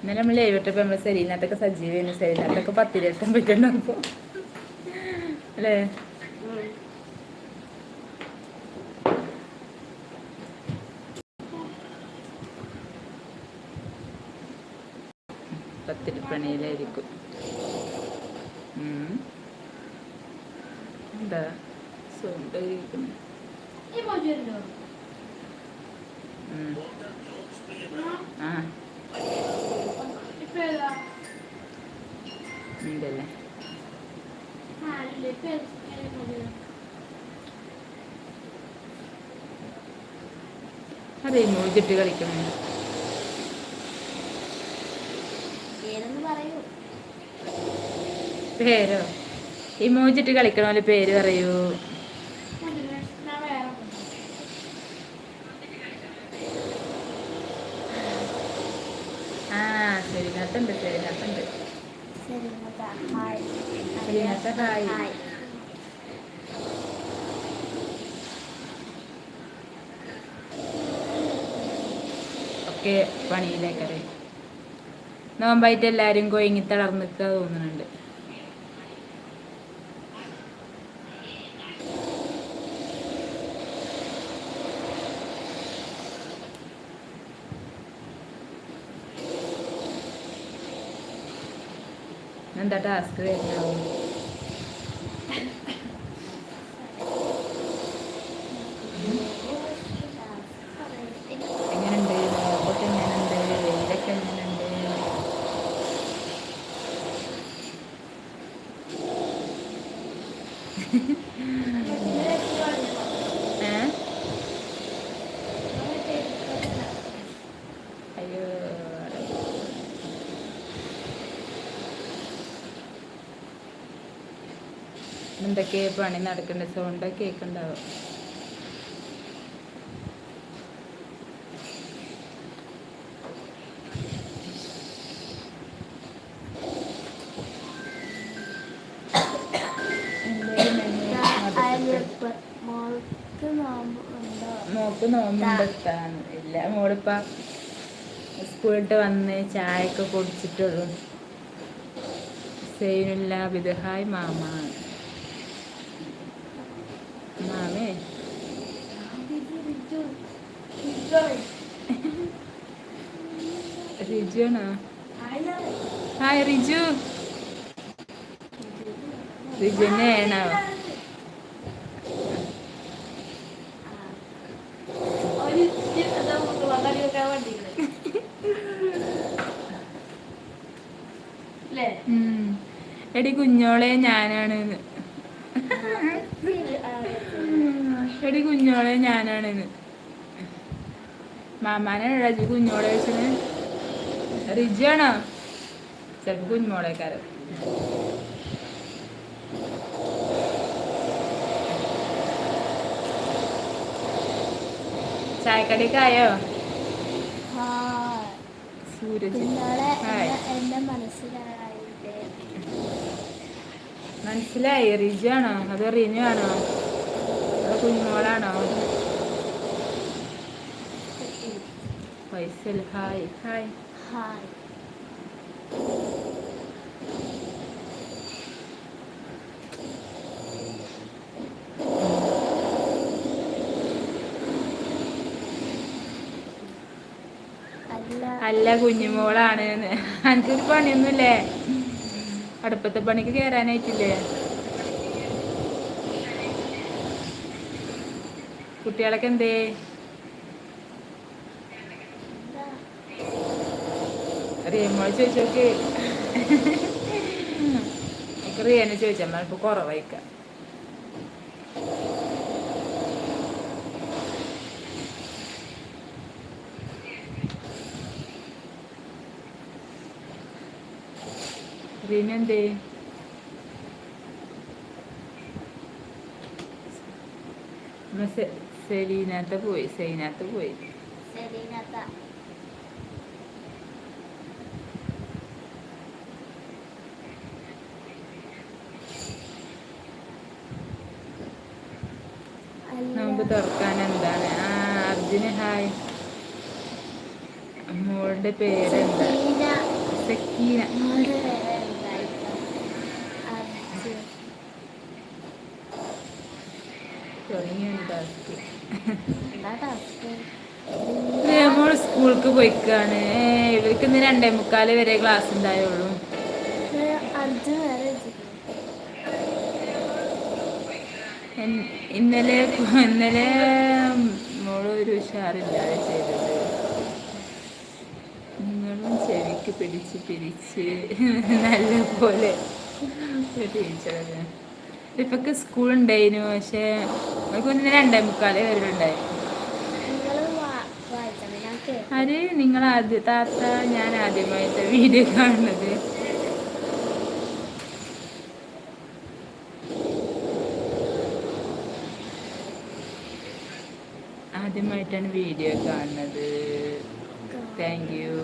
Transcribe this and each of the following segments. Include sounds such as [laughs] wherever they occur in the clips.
ഇന്നലെ നമ്മൾ ലൈവിട്ടപ്പോൾ നമ്മൾ ശരീരത്തൊക്കെ സജീവന് ശരീരത്തൊക്കെ പത്തിരട്ടം പറ്റുന്നുണ്ടപ്പോൾ അല്ലേ. എന്താ? സൗണ്ട് ഉം. ആ ഇപ്പൊ ഏതാ മോജു അതെ മോജിട്ട് കളിക്കണം. പേരോ? ഈ പേരോ ഇമോജിട്ട് കളിക്കണ പേര് പറയൂ. ആ വേറെ ആ ശരിനകത്തുണ്ട് ശരിനകത്തുണ്ട് ശരി ഹായ് ശരിനകത്ത് ഹായ് ഒക്കെ പണിയിലേക്കറിയാം നോമ്പായിട്ട് എല്ലാരും കൊയങ്ങി തളർന്നിക്കുക തോന്നുന്നുണ്ട് എന്താ ടാസ്ക് വരുന്നാവും എങ്ങനെയുണ്ട്? നോമ്പൊക്കെ എങ്ങനെയുണ്ട്? വെയിലൊക്കെ എങ്ങനെയുണ്ട്? ഏ എന്തൊക്കെ പണി നടക്കേണ്ട? സൗണ്ട് കേൾക്കുന്നുണ്ടാവും മോക്ക് നോമ്പുണ്ടെത്താൻ ഇല്ല മോളിപ്പ സ്കൂളിട്ട് വന്ന് ചായയൊക്കെ കുടിച്ചിട്ടുള്ളൂ. സെയിനില്ല വിധഹായ് മാമ. റിജുണോ ഹായ് റിജു. റിജുനെയാണോ. എടി കുഞ്ഞോളെ ഞാനാണ് [laughs] എടി കുഞ്ഞോളെ ഞാനാണ് മാമാനെ രജു കുഞ്ഞോളെ വെച്ചത് റിജിയാണോ ആണോ ചിലപ്പോ കുഞ്ഞോളേക്കാരൻ ചായക്കടിക്കായോ? സൂരജ്. മനസ്സിലായി. റിജാണോ അത് അതോ റിനു ആണോ അതോ കുഞ്ഞോളാണോ? Faisal hi hi. ഹായ്. അല്ല. അല്ല കുഞ്ഞുമോളാണ്. എനിക്കൊരു പണിയൊന്നുമില്ലേ? അടുപ്പത്തെ പണിക്ക് കയറാനായിട്ടില്ലേ കുട്ടികളൊക്കെ എന്താ? റിയമോൾ ചോദിച്ചോക്ക് എനിക്ക് റിയനെ ചോദിച്ചാൽ ഇപ്പൊ കുറവായിക്കാം. റീന എന്തേ? നമ്മ സെ- സെലീനത്ത് പോയി സെയ്നത്ത് പോയി. സെലീനത്ത നോമ്പ് തുറക്കാൻ എന്താണ് ആ അർജുന് ഹായ്. മോളുടെ പേരെന്താ? സക്കീന. പേര് മോൾ സ്കൂൾക്ക് പോയിക്കാണ്. ഇവർക്ക് ഇന്ന് രണ്ടേ മുക്കാൽ വരെ ക്ലാസ് ഉണ്ടായുള്ളൂ. ഇന്നലെ ഇന്നലെ മോൾ ഒരു ഉഷാറില്ലാതെ ചെയ്തത്. നിങ്ങളും ചെവിക്ക് പിടിച്ച് പിരിച്ച് നല്ല പോലെ ടീച്ചറല്ലേ ഇപ്പൊക്കെ സ്കൂൾ ഉണ്ടായിരുന്നു പക്ഷേ ഇന്ന് രണ്ടേ മുക്കാലേ വരുന്നുണ്ടായി ഞാൻ നിങ്ങൾ ആദ്യ താത്ത ഞാൻ ആദ്യമായിട്ട് വീഡിയോ കാണുന്നത്. ആദ്യമായിട്ടാണ് വീഡിയോ കാണുന്നത്. താങ്ക് യു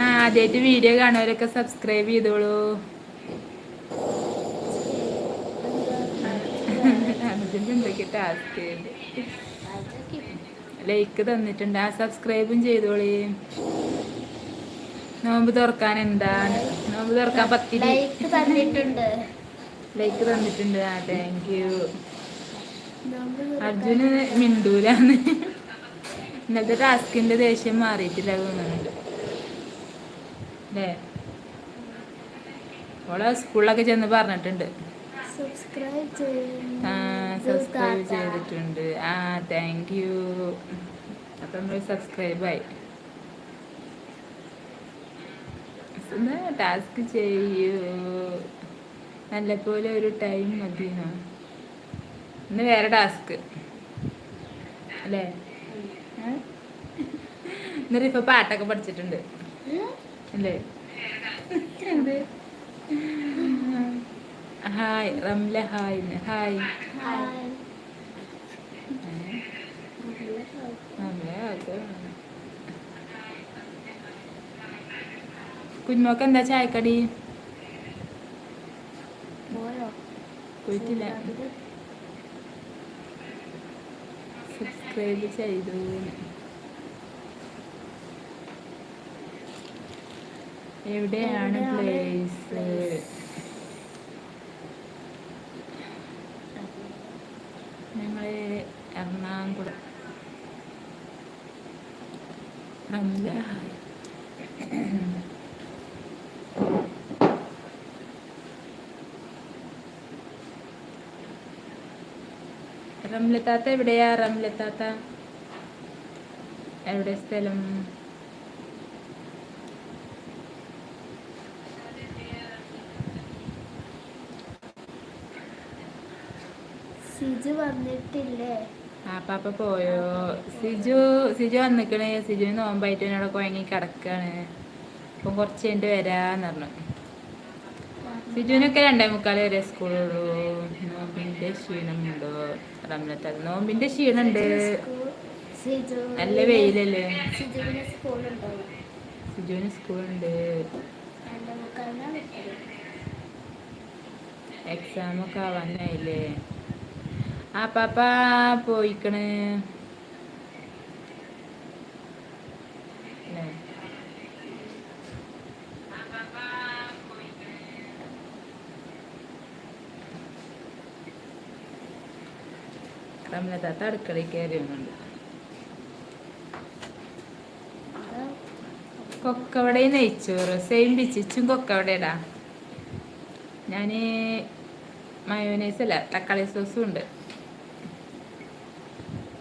ആ ആദ്യമായിട്ട് വീഡിയോ കാണുന്നവരൊക്കെ സബ്സ്ക്രൈബ് ചെയ്തോളൂ. എന്തൊക്കെ ടാസ്ക് ലൈക്ക് തന്നിട്ടുണ്ട്. ആ സബ്സ്ക്രൈബും ചെയ്തോളി. നോമ്പ് തുറക്കാൻ എന്താണ്? നോമ്പ് തുറക്കാൻ ലൈക്ക് തന്നിട്ടുണ്ട്. ലൈക്ക് തന്നിട്ടുണ്ട്. ആ താങ്ക് യു അർജുന് മിണ്ടൂലാന്ന്. ഇന്നത്തെ ടാസ്കിന്റെ ദേഷ്യം മാറിയിട്ടില്ല തോന്നുന്നുണ്ട്. അല്ലേ? ഓളെ സ്കൂളിലൊക്കെ ചെന്ന് പറഞ്ഞിട്ടുണ്ട്. ആ സബ്സ്ക്രൈബ് ചെയ്തിട്ടുണ്ട്. ആ താങ്ക് യു അപ്പം നമ്മൾ സബ്സ്ക്രൈബായി ടാസ്ക് ചെയ്യൂ? നല്ലപോലെ ഒരു ടൈം മതി ഇന്ന് വേറെ ടാസ്ക് അല്ലേ? എന്നിട്ട് ഇപ്പൊ പാട്ടൊക്കെ പഠിച്ചിട്ടുണ്ട്. അല്ലേ? Hi Ramla hi hi. കുഞ്ഞോക്ക് എന്താ ചായക്കടി പോയോ പോയിട്ടില്ല സബ്സ്ക്രൈബ് ചെയ്തു എവിടെയാണ് പ്ലേസ്? ഞങ്ങൾ എറണാകുളം. റംല റംലത്താത്ത എവിടെയാ? റംലത്താത്ത എവിടെ സ്ഥലം? സിജു വന്നിട്ടില്ലേ? ആ പാപ്പ പോയോ? സിജു സിജു വന്നിക്കണേ. സിജു നോമ്പായിട്ട് എന്നോട് കുഴങ്ങി കിടക്കാണ്. അപ്പം കുറച്ച് കഴിഞ്ഞിട്ട് വരാന്ന് പറഞ്ഞു. സിജുവിനൊക്കെ രണ്ടേ മുക്കാൽ വരെ സ്കൂളുള്ളൂ. നോമ്പിന്റെ ക്ഷീണമുണ്ടോ. റംലത്താത്ത നോമ്പിന്റെ സിജു നല്ല വെയിലല്ലേ? സിജുവിന് സ്കൂളുണ്ടോ. എക്സാമൊക്കെ ആവാനായില്ലേ? ആ പാപ്പ പോയിക്കണ്. റംലത്താത്ത അടുക്കളയിൽ കയറി വന്നുണ്ട് കൊക്കവട കൊക്കവടയും നെയ്ച്ചോറ് സെയിം പിച്ചിച്ചും കൊക്കവടയടാ ഞാൻ മയോനൈസ് അല്ല തക്കാളി സോസും ഉണ്ട്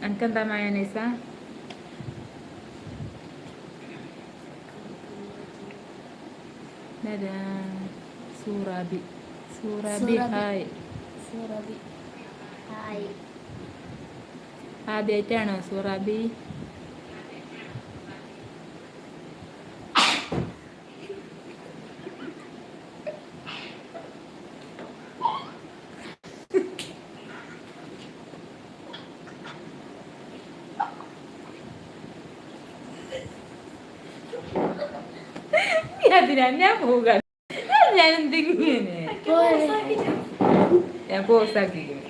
എനിക്കെന്താ മയോനൈസാ സൂറാബി സൂറാബി. ഹായ്. സൂറാബി. ഹായ്. ആദ്യമായിട്ടാണോ സുറാബി? അതിനാ ഞാൻ പോകാൻ ഞാൻ എന്തെങ്കിലും ഞാൻ പോസാക്കിക്കുന്നു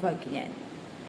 ഓഫാക്കി ഞാൻ